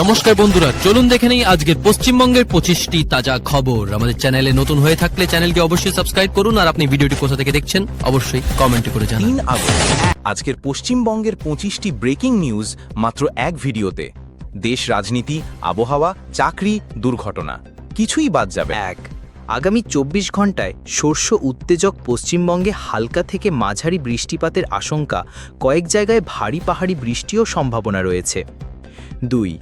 নমস্কার বন্ধুরা চলুন দেখে নেই আজকের পশ্চিমবঙ্গের পঁচিশটি তাজা খবর। আমাদের চ্যানেলে নতুন হয়ে থাকলে চ্যানেলটি অবশ্যই সাবস্ক্রাইব করুন আর আপনি ভিডিওটি কোথা থেকে দেখছেন অবশ্যই কমেন্টে করে জানান। আজকের পশ্চিমবঙ্গের পঁচিশটি ব্রেকিং নিউজ মাত্র এক ভিডিওতে। দেশ রাজনীতি আবহাওয়া চাকরি দুর্ঘটনা কিছুই বাদ যাবে এক আগামী চব্বিশ ঘন্টায় শস্য উত্তেজক পশ্চিমবঙ্গে হালকা থেকে মাঝারি বৃষ্টিপাতের আশঙ্কা। কয়েক জায়গায় ভারী পাহাড়ি বৃষ্টিও সম্ভাবনা রয়েছে। দুই,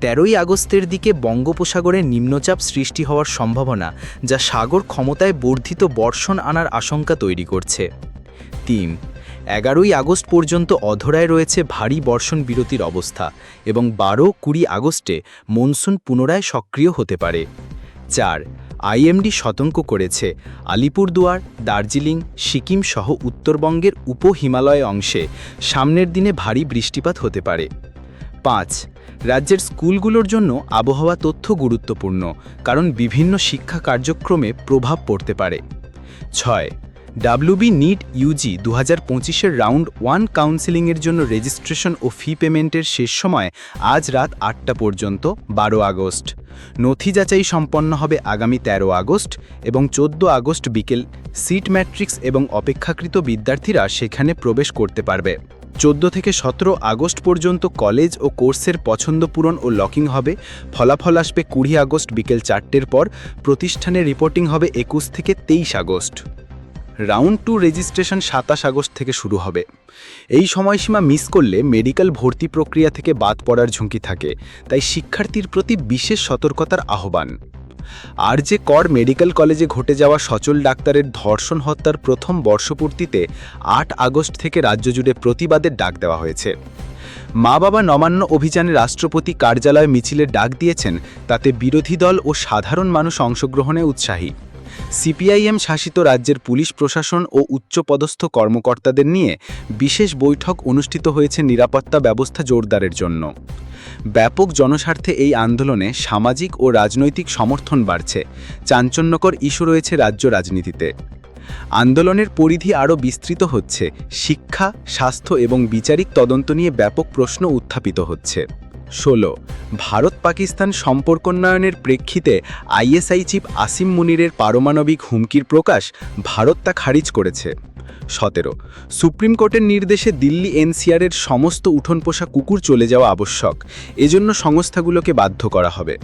তেরোই আগস্টের দিকে বঙ্গোপসাগরে নিম্নচাপ সৃষ্টি হওয়ার সম্ভাবনা যা সাগর ক্ষমতায় বর্ধিত বর্ষণ আনার আশঙ্কা তৈরি করছে। তিন, এগারোই আগস্ট পর্যন্ত অধরায় রয়েছে ভারী বর্ষণ বিরতির অবস্থা এবং বারো, কুড়ি আগস্টে মনসুন পুনরায় সক্রিয় হতে পারে। চার, আইএমডি সতর্ক করেছে, আলিপুরদুয়ার, দার্জিলিং, সিকিম সহ উত্তরবঙ্গের উপ হিমালয় অংশে সামনের দিনে ভারী বৃষ্টিপাত হতে পারে। পাঁচ, রাজ্যের স্কুলগুলোর জন্য আবহাওয়া তথ্য গুরুত্বপূর্ণ, কারণ বিভিন্ন শিক্ষা কার্যক্রমে প্রভাব পড়তে পারে। ছয় ডাব্লিউবি নিট ইউজি দু হাজার পঁচিশের রাউন্ড ওয়ান কাউন্সেলিংয়ের জন্য রেজিস্ট্রেশন ও ফি পেমেন্টের শেষ সময় আজ রাত আটটা পর্যন্ত, বারো আগস্ট। নথি যাচাই সম্পন্ন হবে আগামী ১৩ আগস্ট এবং চোদ্দ আগস্ট বিকেল সিট ম্যাট্রিক্স এবং অপেক্ষাকৃত বিদ্যার্থীরা সেখানে প্রবেশ করতে পারবে। চোদ্দ থেকে সতেরো আগস্ট পর্যন্ত কলেজ ও কোর্সের পছন্দ পূরণ ও লকিং হবে। ফলাফল আসবে কুড়ি আগস্ট বিকেল চারটের পর। প্রতিষ্ঠানে রিপোর্টিং হবে একুশ থেকে তেইশ আগস্ট। রাউন্ড টু রেজিস্ট্রেশন সাতাশ আগস্ট থেকে শুরু হবে। এই সময়সীমা মিস করলে মেডিকেল ভর্তি প্রক্রিয়া থেকে বাদ পড়ার ঝুঁকি থাকে, তাই শিক্ষার্থীর প্রতি বিশেষ সতর্কতার আহ্বান। আর যে কর মেডিকেল কলেজে ঘটে যাওয়া সচল ডাক্তারের ধর্ষণ হত্যার প্রথম বর্ষপূর্তিতে আট আগস্ট থেকে রাজ্য জুড়ে প্রতিবাদের ডাক দেওয়া হয়েছে। মা বাবা নবান্ন অভিযানে রাষ্ট্রপতি কার্যালয় মিছিলের ডাক দিয়েছেন, তাতে বিরোধী দল ও সাধারণ মানুষ অংশগ্রহণে উৎসাহী। সিপিআইএম শাসিত রাজ্যের পুলিশ প্রশাসন ও উচ্চপদস্থ কর্মকর্তাদের নিয়ে বিশেষ বৈঠক অনুষ্ঠিত হয়েছে নিরাপত্তা ব্যবস্থা জোরদারের জন্য। ব্যাপক জনস্বার্থে এই আন্দোলনে সামাজিক ও রাজনৈতিক সমর্থন বাড়ছে। চাঞ্চল্যকর ইস্যু রয়েছে রাজ্য রাজনীতিতে। আন্দোলনের পরিধি আরও বিস্তৃত হচ্ছে। শিক্ষা, স্বাস্থ্য এবং বিচারিক তদন্ত নিয়ে ব্যাপক প্রশ্ন উত্থাপিত হচ্ছে। ষোলো ভারত পাকিস্তান সম্পর্কোন্নয়নের প্রেক্ষিতে আইএসআই চিফ আসিম মুনিরের পারমাণবিক হুমকির প্রকাশ ভারত তা খারিজ করেছে। সতেরো, সুপ্রিম কোর্টের নির্দেশে দিল্লি এনসিআরের সমস্ত উঠোন পোষা কুকুর চলে যাওয়া আবশ্যক, এজন্য সংস্থাগুলোকে বাধ্য করা হবে।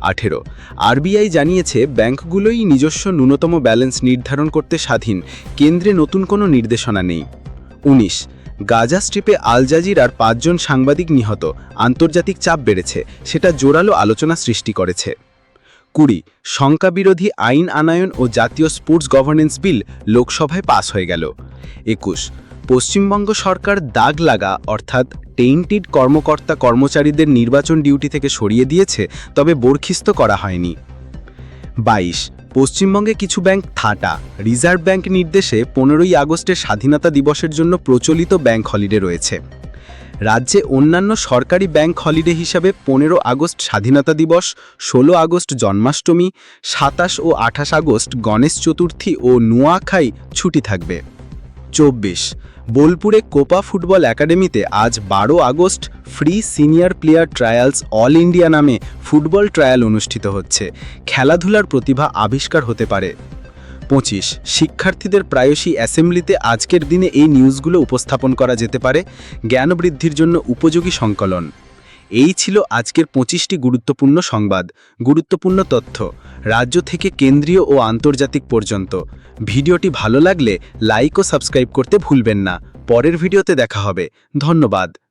আঠেরো, আরবিআই জানিয়েছে ব্যাংকগুলোই নিজস্ব ন্যূনতম ব্যালেন্স নির্ধারণ করতে স্বাধীন, কেন্দ্রে নতুন কোনো নির্দেশনা নেই। উনিশ গাজা স্ট্রিপে আল জাজিরার পাঁচজন সাংবাদিক নিহত। আন্তর্জাতিক চাপ বেড়েছে, সেটা জোরালো আলোচনা সৃষ্টি করেছে। কুড়ি, শঙ্কাবিরোধী আইন আনায়ন ও জাতীয় স্পোর্টস গভর্নেন্স বিল লোকসভায় পাস হয়ে গেল। একুশ, পশ্চিমবঙ্গ সরকার দাগ লাগা, অর্থাৎ টেইন্টিড কর্মকর্তা কর্মচারীদের নির্বাচন ডিউটি থেকে সরিয়ে দিয়েছে, তবে বরখিস্ত করা হয়নি। বাইশ পশ্চিমবঙ্গে কিছু ব্যাংক থাটা। রিজার্ভ ব্যাংক নির্দেশে পনেরোই আগস্টের স্বাধীনতা দিবসের জন্য প্রচলিত ব্যাংক হলিডে রয়েছে। রাজ্যে অন্যান্য সরকারি ব্যাংক হলিডে হিসাবে পনেরো আগস্ট স্বাধীনতা দিবস, ষোলো আগস্ট জন্মাষ্টমী, সাতাশ ও আঠাশ আগস্ট গণেশ চতুর্থী ও নুয়াখাই ছুটি থাকবে। চব্বিশ বোলপুরে কোপা ফুটবল একাডেমিতে আজ বারো August free senior player trials all India নামে ফুটবল ট্রায়াল অনুষ্ঠিত হচ্ছে। খেলাধুলার প্রতিভা আবিষ্কার হতে পারে। পঁচিশ, শিক্ষার্থীদের প্রায়শই অ্যাসেম্বলিতে আজকের দিনে এই নিউজগুলো উপস্থাপন করা যেতে পারে। জ্ঞান বৃদ্ধির জন্য উপযোগী সংকলন। এই ছিল আজকের পঁচিশটি গুরুত্বপূর্ণ সংবাদ, গুরুত্বপূর্ণ তথ্য। রাজ্য থেকে কেন্দ্রীয় ও আন্তর্জাতিক পর্যন্ত। ভিডিওটি ভালো লাগলে লাইক ও সাবস্ক্রাইব করতে ভুলবেন না। পরের ভিডিওতে দেখা হবে। ধন্যবাদ।